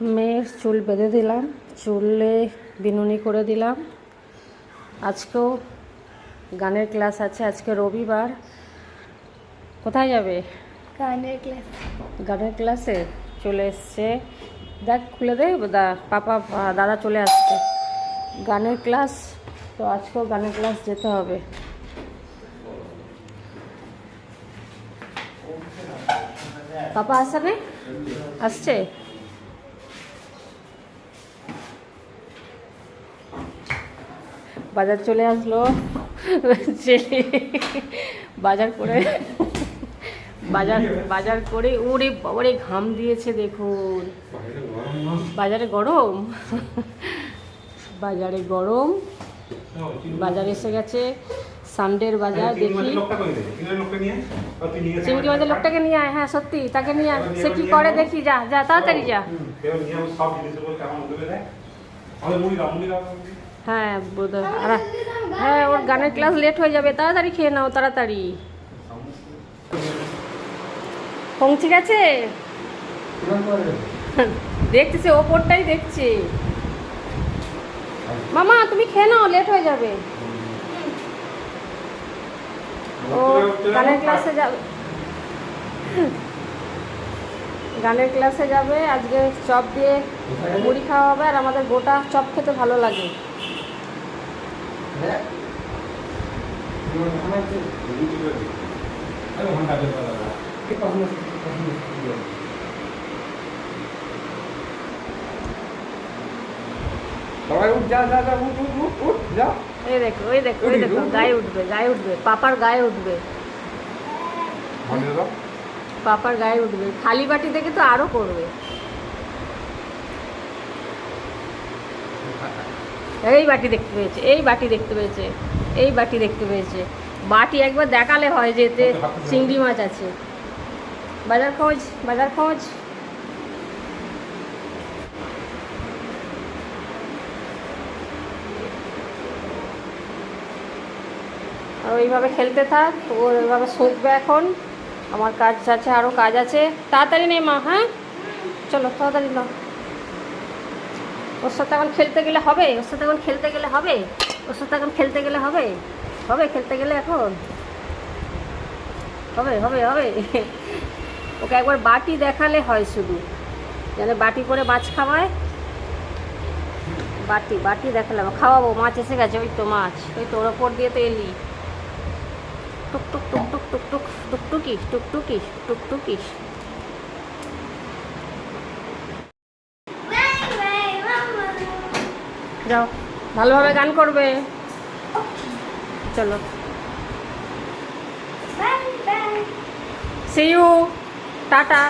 মেয়ের চুল বেঁধে দিলাম চুলে বিনুনি করে দিলাম। আজকেও গানের ক্লাস আছে আজকে রবিবার। কোথায় যাবে? গানের ক্লাস। গানের ক্লাসে চলে এসছে। দেখ খুলে দে দা পাপা দাদা চলে আসছে। গানের ক্লাস তো আজকেও গানের ক্লাস যেতে হবে। পাপা আসছে না আসছে? বাজার চলে আসলো ছেলে বাজার করে বাজার বাজার করে ওরে বাবারে ঘাম দিয়েছে দেখুন বাজারে গরম বাজারে গরম বাজার এসে গেছে সানডের বাজার দেখি চিংড়ি মাছের লোকটাকে নিয়ে আয় হ্যাঁ সত্যি তাকে নিয়ে আয় সে কি করে দেখি যা যা তাড়াতাড়ি যা হ্যাঁ হ্যাঁ। ওর গানের ক্লাস লেট হয়ে যাবে, তাড়াতাড়ি খেয়ে নাও, তাড়াতাড়ি। পৌঁছে গেছে? দেখছি সে ওপরটাই দেখছি। মামা, তুমি খেয়ে নাও লেট হয়ে যাবে। ও, গানের ক্লাসে যাবে। গানের ক্লাসে যাবে, আজকে চপ দিয়ে মুড়ি খাওয়া হবে, আর আমাদের গোটা চপ খেতে ভালো লাগে। সবাই উঠ যা যা যা উঠ উঠ উঠ উঠ যা। এই দেখো ওই দেখো ওই দেখো গায়ে উঠবে গায়ে উঠবে পাপার গায়ে উঠবে। পাপার গায়ে উঠবে। খালি বাটি দেখে তো আরও করবে। এই বাটি দেখতে পেয়েছে এই বাটি দেখতে পেয়েছে এই বাটি দেখতে পেয়েছে। বাটি একবার দেখালে হয় যে এতে চিংড়ি মাছ আছে। বাজার খোঁজ বাজার খোঁজ। আর ওইভাবে খেলতে থাক ও ওইভাবে শুকবে এখন। আমার কাজ আছে আরও কাজ আছে। তাড়াতাড়ি নেই মা হ্যাঁ? চলো তাড়াতাড়ি নাও। ওর সাথে এখন খেলতে গেলে হবে? ওর সাথে এখন খেলতে গেলে হবে? ওর সাথে এখন খেলতে গেলে হবে? হবে খেলতে গেলে এখন? হবে হবে হবে। ওকে একবার বাটি দেখালে হয় শুধু। যেন বাটি করে মাছ খাওয়ায়। বাটি বাটি দেখালাম। খাওয়াবো, মাছ এসে গেছে। ওই তো মাছ। ওই তো ওর ওপর দিয়ে তো এলি। টুক টুক টুক টুক টুক টুক টুকটুকি টুকটুকি টুকটুকি। যাও। ভালোভাবে গান করবে। চলো। See you tata.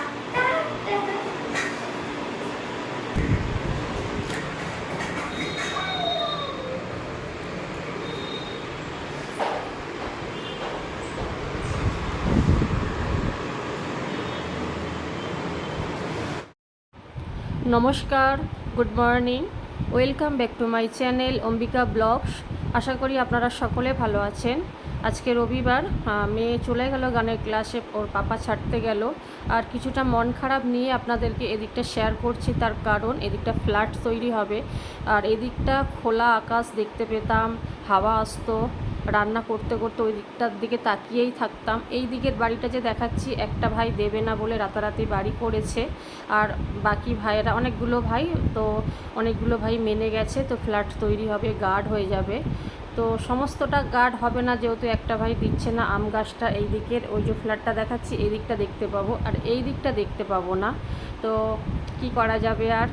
নমস্কার good morning. Welcome back to my channel Ambika vlogs. আশা করি আপনারা সকলে ভালো আছেন। আজকে রবিবার মেয়ে চলে গেল গানের ক্লাসে, ওর পাপা ছাড়তে গেল। আর কিছুটা মন খারাপ নিয়ে আপনাদেরকে এদিকটা শেয়ার করছি, তার কারণ এদিকটা ফ্ল্যাট তৈরি হবে। আর এদিকটা খোলা আকাশ দেখতে পেতাম, হাওয়া আসতো। রান্না করতে করতে ওই দিকটার দিকে তাকিয়েই থাকতাম। এই দিকের বাড়িটা যে দেখাচ্ছি, একটা ভাই দেবে না বলে রাতারাতি বাড়ি করেছে। আর বাকি ভাইয়েরা, অনেকগুলো ভাই, তো অনেকগুলো ভাই মেনে গেছে, তো ফ্ল্যাট তৈরি হবে, গার্ড হয়ে যাবে। তো সমস্তটা গার্ড হবে না, যেহেতু একটা ভাই দিচ্ছে না, আম গাছটা এই দিকের, ওই যে ফ্ল্যাটটা দেখাচ্ছি, এই দিকটা দেখতে পাবো। আর এই দিকটা দেখতে পাবো না, তো কি করা যাবে আর?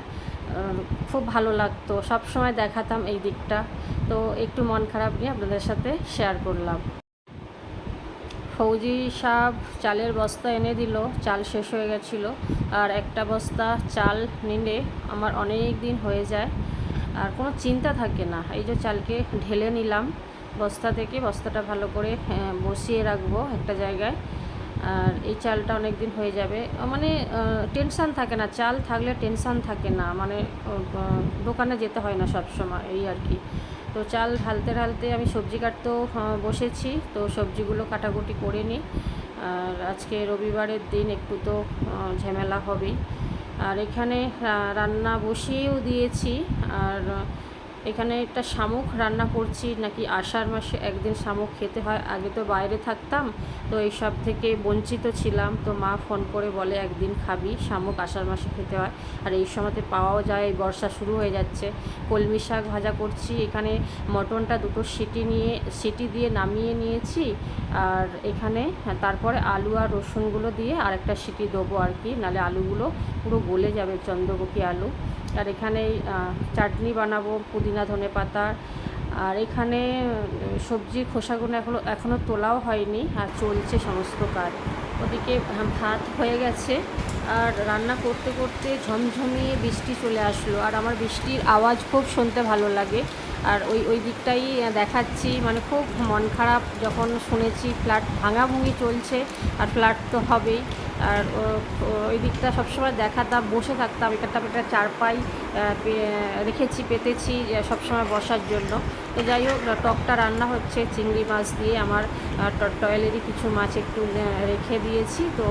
খুব ভালো লাগতো। সব সময় দেখাতাম এই দিকটা। তো একটু মন খারাপ নিয়ে আপনাদের সাথে শেয়ার করলাম। ফৌজি সাহ চালের বস্তা এনে দিল। চাল শেষ হয়ে গেছিল। আর একটা বস্তা চাল নিলে আমার অনেক দিন হয়ে যায়। আর কোনো চিন্তা থাকে না। এই যে চালকে ঢেলে নিলাম। বস্তা থেকে বস্তাটা ভালো করে বসিয়ে রাখব একটা জায়গায়। আর এই চালটা অনেক দিন হয়ে যাবে। মানে টেনশান থাকে না, চাল থাকলে টেনশান থাকে না মানে দোকানে যেতে হয় না সব সময় এই আর কি। তো চাল ঢালতে ঢালতে আমি সবজি কাটতেও বসেছি, তো সবজিগুলো কাটাকুটি করে নিই। আর আজকে রবিবারের দিন একটু তো ঝামেলা হবেই। আর এখানে রান্না বসিয়েও দিয়েছি, আর এখানে একটা শামুক রান্না করছি নাকি আষাঢ় মাসে একদিন শামুক খেতে হয় আগে তো বাইরে থাকতাম তো এই সব থেকে বঞ্চিত ছিলাম। তো মা ফোন করে বলে একদিন খাবি শামুক আষাঢ় মাসে খেতে হয়। আর এই সময়তে পাওয়াও যায় এই বর্ষা শুরু হয়ে যাচ্ছে। কলমি শাক ভাজা করছি এখানে মটনটা দুটো সিটি নিয়ে সিটি দিয়ে নামিয়ে নিয়েছি আর এখানে হ্যাঁ, তারপরে আলু আর রসুনগুলো দিয়ে আরেকটা সিটি দেবো আর কি নালে আলুগুলো পুরো গলে যাবে চন্দ্রমুখী আলু। আর এখানে চাটনি বানাবো, পুদিনা, ধনে পাতা। আর এখানে সবজির খোসাগুলো এখনও এখনও তোলাও হয়নি, আর চলছে সমস্ত কাজ। ওদিকে ভাত হয়ে গেছে। আর রান্না করতে করতে ঝমঝমিয়ে বৃষ্টি চলে আসলো। আর আমার বৃষ্টির আওয়াজ খুব শুনতে ভালো লাগে। আর ওই ওই দিকটাই দেখাচ্ছি। মানে খুব মন খারাপ যখন শুনেছি, ফ্ল্যাট ভাঙাভুঙি চলছে, আর ফ্ল্যাট তো হবেই। আর ওই দিকটা সবসময় দেখাতাম, বসে থাকতাম, এখানটা একটা চারপাই রেখেছি, পেতেছি সবসময় বসার জন্য। তো যাই হোক টকটা রান্না হচ্ছে, চিংড়ি মাছ দিয়ে আমার টয়েলেরই কিছু মাছ একটু রেখে দিয়েছি, তো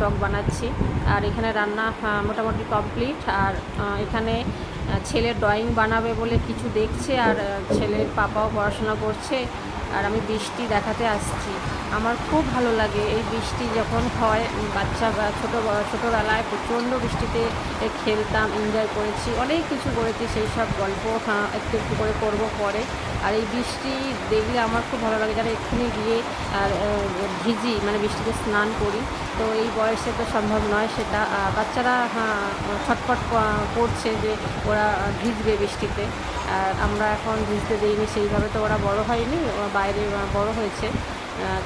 টক বানাচ্ছি। আর এখানে রান্না মোটামুটি কমপ্লিট। আর এখানে ছেলে ড্রয়িং বানাবে বলে কিছু দেখছে, আর ছেলের পাপাও পড়াশোনা করছে। আর আমি বৃষ্টি দেখাতে আসছি। আমার খুব ভালো লাগে এই বৃষ্টি যখন হয়। বাচ্চা ছোটো ছোটোবেলায় প্রচণ্ড বৃষ্টিতে খেলতাম এনজয় করেছি অনেক কিছু করেছি সেই সব গল্প হ্যাঁ, একটু একটু করে করব পরে। আর এই বৃষ্টি দেখলে আমার খুব ভালো লাগে যারা এক্ষুনি গিয়ে আর ভিজি মানে বৃষ্টিতে স্নান করি। তো এই বয়সে তো সম্ভব নয় সেটা। বাচ্চারা হ্যাঁ, ছটফট করছে যে ওরা ভিজবে বৃষ্টিতে। আর আমরা এখন ভিজতে দিইনি সেইভাবে তো ওরা বড় হয়নি বাইরে বড় হয়েছে।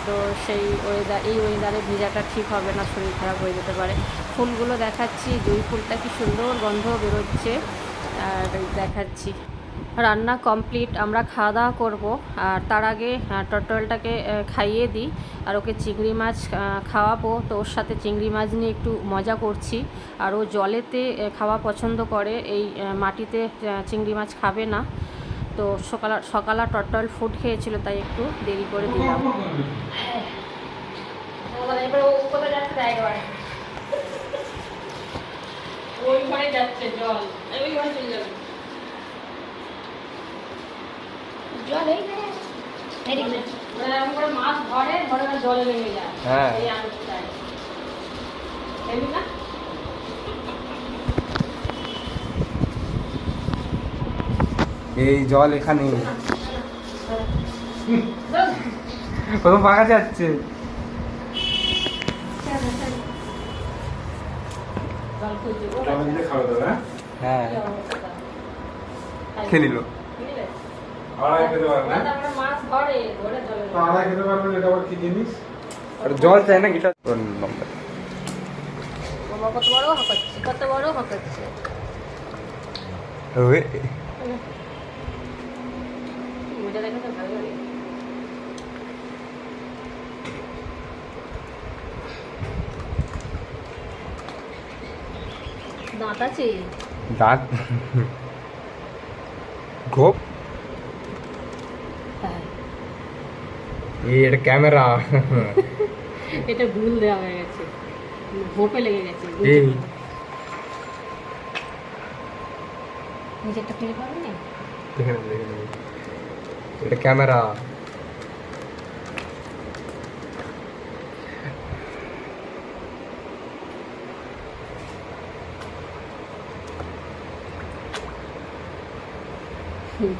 তো সেই ওয়েদার এই ওয়েদারে ভিজাটা ঠিক হবে না শরীর খারাপ হয়ে যেতে পারে। ফুলগুলো দেখাচ্ছি জুঁই ফুলটা কি সুন্দর গন্ধ বেরোচ্ছে আর দেখাচ্ছি। রান্না কমপ্লিট, আমরা খাওয়া দাওয়া করব। আর তার আগে টটলটাকে খাইয়ে দিই। আর ওকে চিংড়ি মাছ খাওয়াবো। তো ওর সাথে চিংড়ি মাছ নিয়ে একটু মজা করছি। আর ও জলেতে খাওয়া পছন্দ করে। এই মাটিতে চিংড়ি মাছ খাবে না। তো সকাল, সকালা টটল ফুড খেয়েছিল, তাই একটু দেরি করে দিলাম। ওই যাচ্ছে জল। ওই চলে যাবে জল এইখানে এদিকে ওরা এরকম করে মাছ ধরে ধরে ধরে জলে নেমে যায় হ্যাঁ। এই জল এখানে। কত পাকা যাচ্ছে। হ্যাঁ? হ্যাঁ। বুঝলে? আড়াই খেতে পারবে না? তারপরে মাছ ধরে ধরে জলে তো আড়াই খেতে পারবে এটা আবার কি জিনিস? আর জল চাই না গিটার নম্বর কত বড় হকাচ্ছে কত বড় হকাচ্ছে। ওই। মজা দেখে তো ভালো লাগে। দাঁত আছে? দাঁত? ঘোপ হ্যাঁ এই এটা ক্যামেরা। এটা ভুল দেওয়া হয়ে গেছে। ভোপে লেগে গেছে এই। নিজেরটা ফিরে পাবে না? দেখে নেব এটা ক্যামেরা।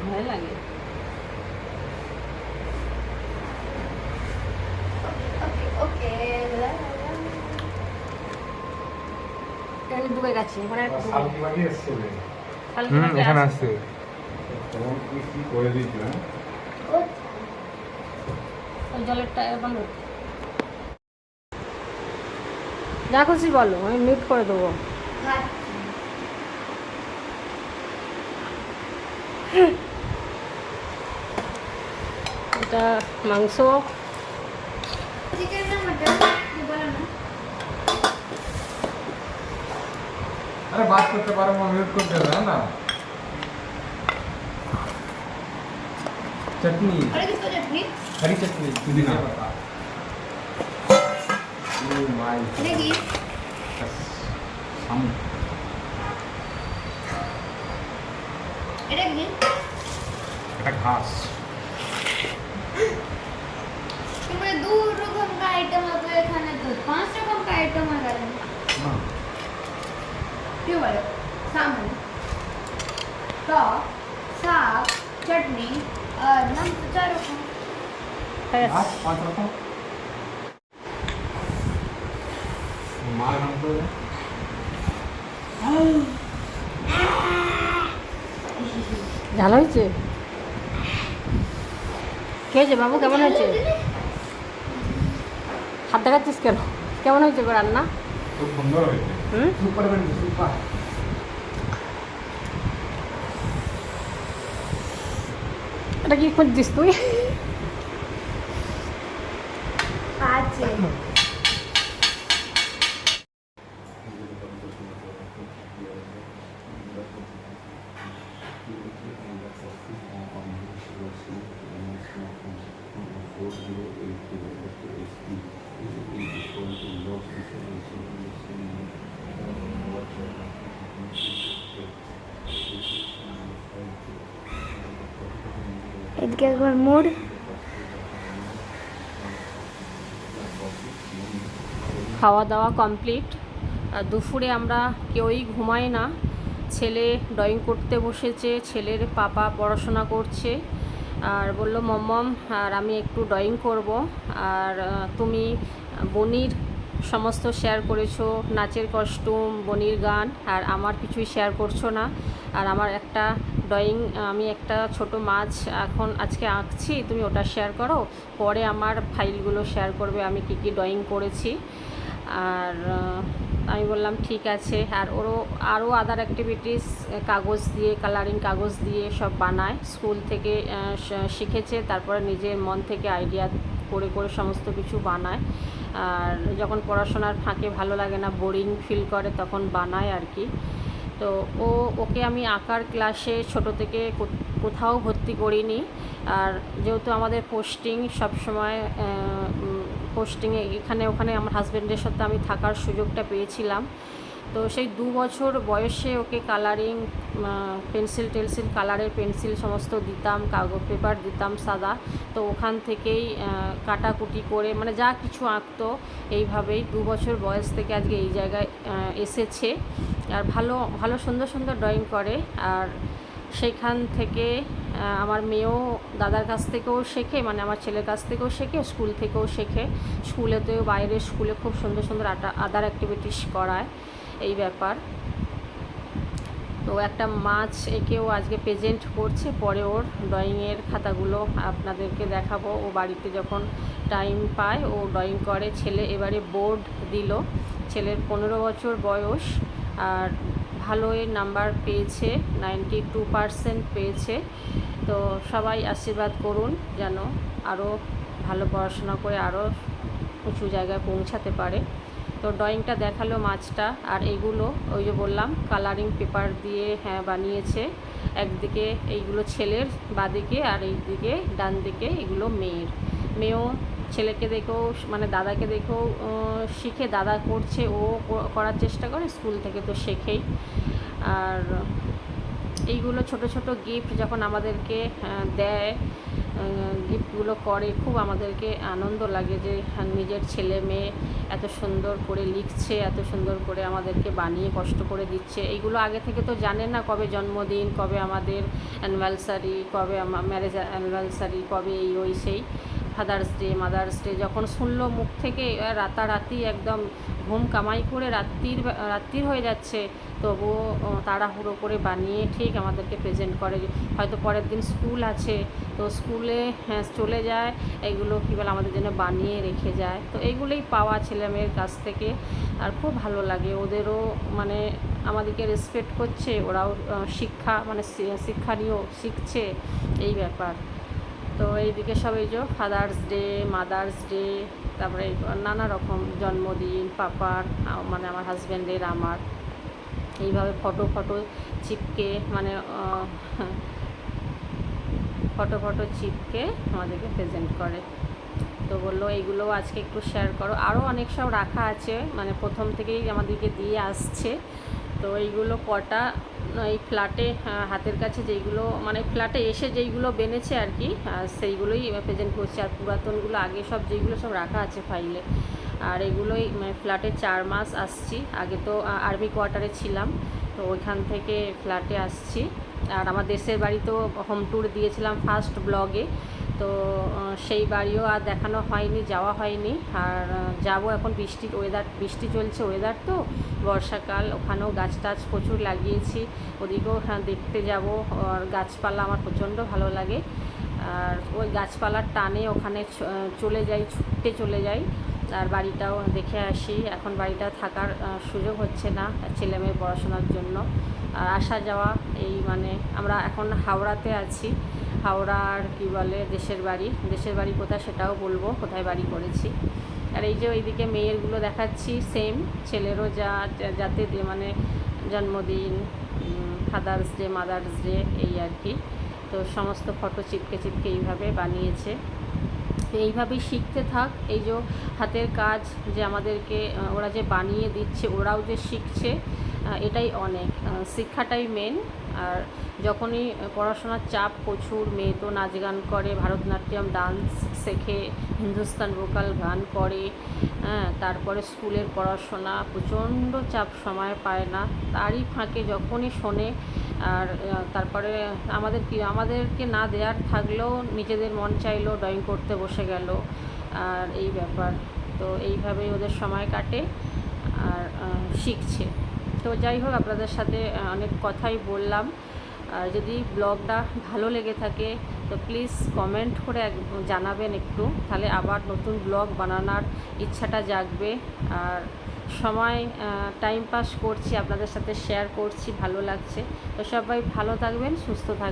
ভয় লাগে ওকে ডুবে গেছে হুম এখানে আসছে। হ্যাঁ? বন্ধ। যা খুশি বলো আমি মিউট করে দেবো। এটা মাংস। আরে বাদ করতে পারো মিউট করতে হবে না चटनी और किसको चटनी हरी चटनी पुदीना पत्ता ओ माय देखी সামনে এটা কি এটা ঘাস ચોવડ સામન તો શાક ચટણી નમ ચાર રખો ঝাল হয়েছে? খেয়েছে বাবু? কেমন হয়েছে? হাত দেখাচ্ছিস কেন? কেমন হয়েছে রান্না? খুব সুন্দর হয়েছে। হুম? সুপার। মানে এটা কি খুঁজছিস তুই पाँच এদিকে একবার মুড খাওয়া দাওয়া কমপ্লিট আর দুপুরে আমরা কেউই ঘুমাই না। ছেলে ড্রয়িং করতে বসেছে, ছেলের পাপা পড়াশোনা করছে। আর বলল মম্মম আর আমি একটু ড্রয়িং করব। আর, তুমি, বনির সমস্ত শেয়ার করেছ, নাচের কস্টিউম বনির গান, আর আমার কিছুই শেয়ার করছ না। আর আমার একটা ড্রয়িং আমি একটা ছোট মাছ এখন আজকে আঁকছি, তুমি ওটা শেয়ার করো। পরে আমার ফাইলগুলো শেয়ার করবে, আমি কী কী ড্রয়িং করেছি। আর আমি বললাম, ঠিক আছে। আর ওরও আরও আদার অ্যাক্টিভিটিস কাগজ দিয়ে কালারিং কাগজ দিয়ে সব বানায়। স্কুল থেকে শিখেছে, তারপরে নিজের মন থেকে আইডিয়া করে করে সমস্ত কিছু বানায়। আর যখন পড়াশোনার ফাঁকে ভালো লাগে না বোরিং ফিল করে, তখন বানায় আর কি। তো ও, ওকে আমি আঁকার ক্লাসে ছোট থেকে কোথাও ভর্তি করিনি। আর যেহেতু আমাদের পোস্টিং সবসময় পোস্টিংয়ে এখানে ওখানে আমার হাজব্যান্ডের সাথে আমি থাকার সুযোগটা পেয়েছিলাম। তো সেই দু বছর বয়সে ওকে কালারিং পেন্সিল টেন্সিল কালারের পেন্সিল সমস্ত দিতাম, কাগজ পেপার দিতাম সাদা। তো ওখান থেকেই কাটাকুটি করে মানে যা কিছু আঁকতো, এইভাবেই দু বছর বয়স থেকে আজকে এই জায়গায় এসেছে। আর ভালো ভালো সুন্দর সুন্দর ড্রয়িং করে। আর সেখান থেকে আমার মেয়েও দাদার কাছ থেকেও শেখে মানে আমার ছেলের কাছ থেকেও শেখে, স্কুল থেকেও শেখে। স্কুলেতেও বাইরের স্কুলে খুব সুন্দর সুন্দর আদার অ্যাক্টিভিটিস করায়। এই ব্যাপার। তো একটা মাছ এঁকেও আজকে প্রেজেন্ট করছে, পরে ওর ড্রয়িংয়ের খাতাগুলো আপনাদেরকে দেখাবো। ও বাড়িতে যখন টাইম পায়, ও ড্রয়িং করে। ছেলে এবারে বোর্ড দিল। ছেলের পনেরো বছর বয়স আর ভালোই নাম্বার পেয়েছে নাইনটি টু পারসেন্ট পেয়েছে। তো সবাই আশীর্বাদ করুন যেন আরও ভালো পড়াশোনা করে আরও উঁচু জায়গায় পৌঁছাতে পারে। তো ড্রয়িংটা দেখাল মাছটা আর এগুলো, ওই যে বললাম কালারিং পেপার দিয়ে হ্যাঁ বানিয়েছে। একদিকে এইগুলো ছেলের, বাদিকে আর এইদিকে ডান দিকে এগুলো মেয়ের। মেয়েও ছেলেকে দেখেও মানে দাদাকে দেখেও শিখে দাদা করছে, ও করার চেষ্টা করে, স্কুল থেকে তো শেখেই। আর এইগুলো ছোট ছোট গিফট যখন আমাদেরকে দেয় গিফটগুলো করে। খুব আমাদেরকে আনন্দ লাগে যে নিজের ছেলে মেয়ে এত সুন্দর করে লিখছে, এত সুন্দর করে আমাদেরকে বানিয়ে কষ্ট করে দিচ্ছে। এইগুলো আগে থেকে তো জানে না কবে জন্মদিন, কবে আমাদের অ্যানিভার্সারি কবে ম্যারেজ অ্যানিভার্সারি কবে এই ওই সেই। ফাদার্স ডে মাদার্স ডে যখন শুনলো মুখ থেকে রাতারাতি একদম ঘুম কামাই করে রাত্রির রাত্রির হয়ে যাচ্ছে তবুও তাড়াহুড়ো করে বানিয়ে ঠিক আমাদেরকে প্রেজেন্ট করে। হয়তো পরের দিন স্কুল আছে তো স্কুলে হ্যাঁ, চলে যায় এগুলো কী বলে আমাদের জন্য বানিয়ে রেখে যায়। তো এইগুলোই পাওয়া ছেলে মেয়ের কাছ থেকে আর খুব ভালো লাগে। ওদেরও মানে আমাদেরকে রেসপেক্ট করছে ওরাও শিক্ষা মানে শিক্ষা নিয়েও শিখছে এই ব্যাপার। তো এইদিকে সব এই যে ফাদার্স ডে মাদার্স ডে তারপরে নানা রকম জন্মদিন, পাপার মানে আমার হাজব্যান্ডের আমার। এইভাবে ফটো ফটো চিপকে মানে ফটো ফটো চিপকে আমাদেরকে প্রেজেন্ট করে। তো বলল, এইগুলো আজকে একটু শেয়ার করো। আরও অনেক সব রাখা আছে মানে প্রথম থেকেই আমাদেরকে দিয়ে আসছে। তো এইগুলো কটা এই ফ্ল্যাটে হাতের কাছে যেইগুলো মানে ফ্ল্যাটে এসে যেইগুলো বেনেছে আর কি সেইগুলোই প্রেজেন্ট করছে। আর পুরাতনগুলো আগে সব যেইগুলো সব রাখা আছে ফাইলে আর এগুলোই মানে ফ্ল্যাটে চার মাস আসছি। আগে তো আর্মি কোয়ার্টারে ছিলাম। তো ওইখান থেকে ফ্ল্যাটে আসছি। আর আমার দেশের বাড়ি তো হোম ট্যুর দিয়েছিলাম ফার্স্ট ব্লগে তো সেই বাড়িও আর দেখানো হয়নি, যাওয়া হয়নি। আর যাব এখন বৃষ্টির ওয়েদার বৃষ্টি চলছে ওয়েদার তো। বর্ষাকাল, ওখানেও গাছ টাছ প্রচুর লাগিয়েছি। ওদিকেও হ্যাঁ দেখতে যাব। আর গাছপালা আমার প্রচণ্ড ভালো লাগে। আর ওই গাছপালার টানে ওখানে চলে যাই, ছুটতে চলে যাই। আর বাড়িটাও দেখে আসি। এখন বাড়িটা থাকার সুযোগ হচ্ছে না ছেলে মেয়ে পড়াশোনার জন্য। আর আসা যাওয়া এই মানে আমরা এখন হাওড়াতে আছি। হাওড়ার কি বলে দেশের বাড়ি। দেশের বাড়ি কোথায় সেটাও বলব, কোথায় বাড়ি করেছি। আর এই যে ওইদিকে মেয়েরগুলো দেখাচ্ছি সেম ছেলেরও যা যাতে মানে জন্মদিন ফাদার্স ডে মাদার্স ডে এই আর কি। তো সমস্ত ফটো চিপকে চিপকে এইভাবে বানিয়েছে। এইভাবেই শিখতে থাক। এই যে হাতের কাজ যে আমাদেরকে ওরা যে বানিয়ে দিচ্ছে, ওরাও যে শিখছে এটাই অনেক। শিক্ষাটাই মেন আর যখনই পড়াশোনার চাপ প্রচুর, মেয়ে তো নাচ গান করে, ভারতনাট্যম ডান্স শেখে, হিন্দুস্তান ভোকাল গান করে হ্যাঁ তারপরে স্কুলের পড়াশোনা, প্রচণ্ড চাপ সময় পায় না। তারই ফাঁকে যখনই শোনে আর তারপরে আমাদের কি, আমাদেরকে না দেওয়ার থাকলেও নিজেদের মন চাইলো, ড্রয়িং করতে বসে গেল, আর এই ব্যাপার। তো এইভাবেই ওদের সময় কাটে, আর শিখছে। তো যাই হোক, আপনাদের সাথে অনেক কথাই বললাম। আর যদি ব্লগটা ভালো লেগে থাকে, তো প্লিজ কমেন্ট করে জানাবেন একটু। তাহলে আবার নতুন ব্লগ বানানোর ইচ্ছাটা জাগবে। আর সময় টাইম পাস করছি, আপনাদের সাথে শেয়ার করছি, ভালো লাগছে। তো সবাই ভালো থাকবেন, সুস্থ থাকবেন।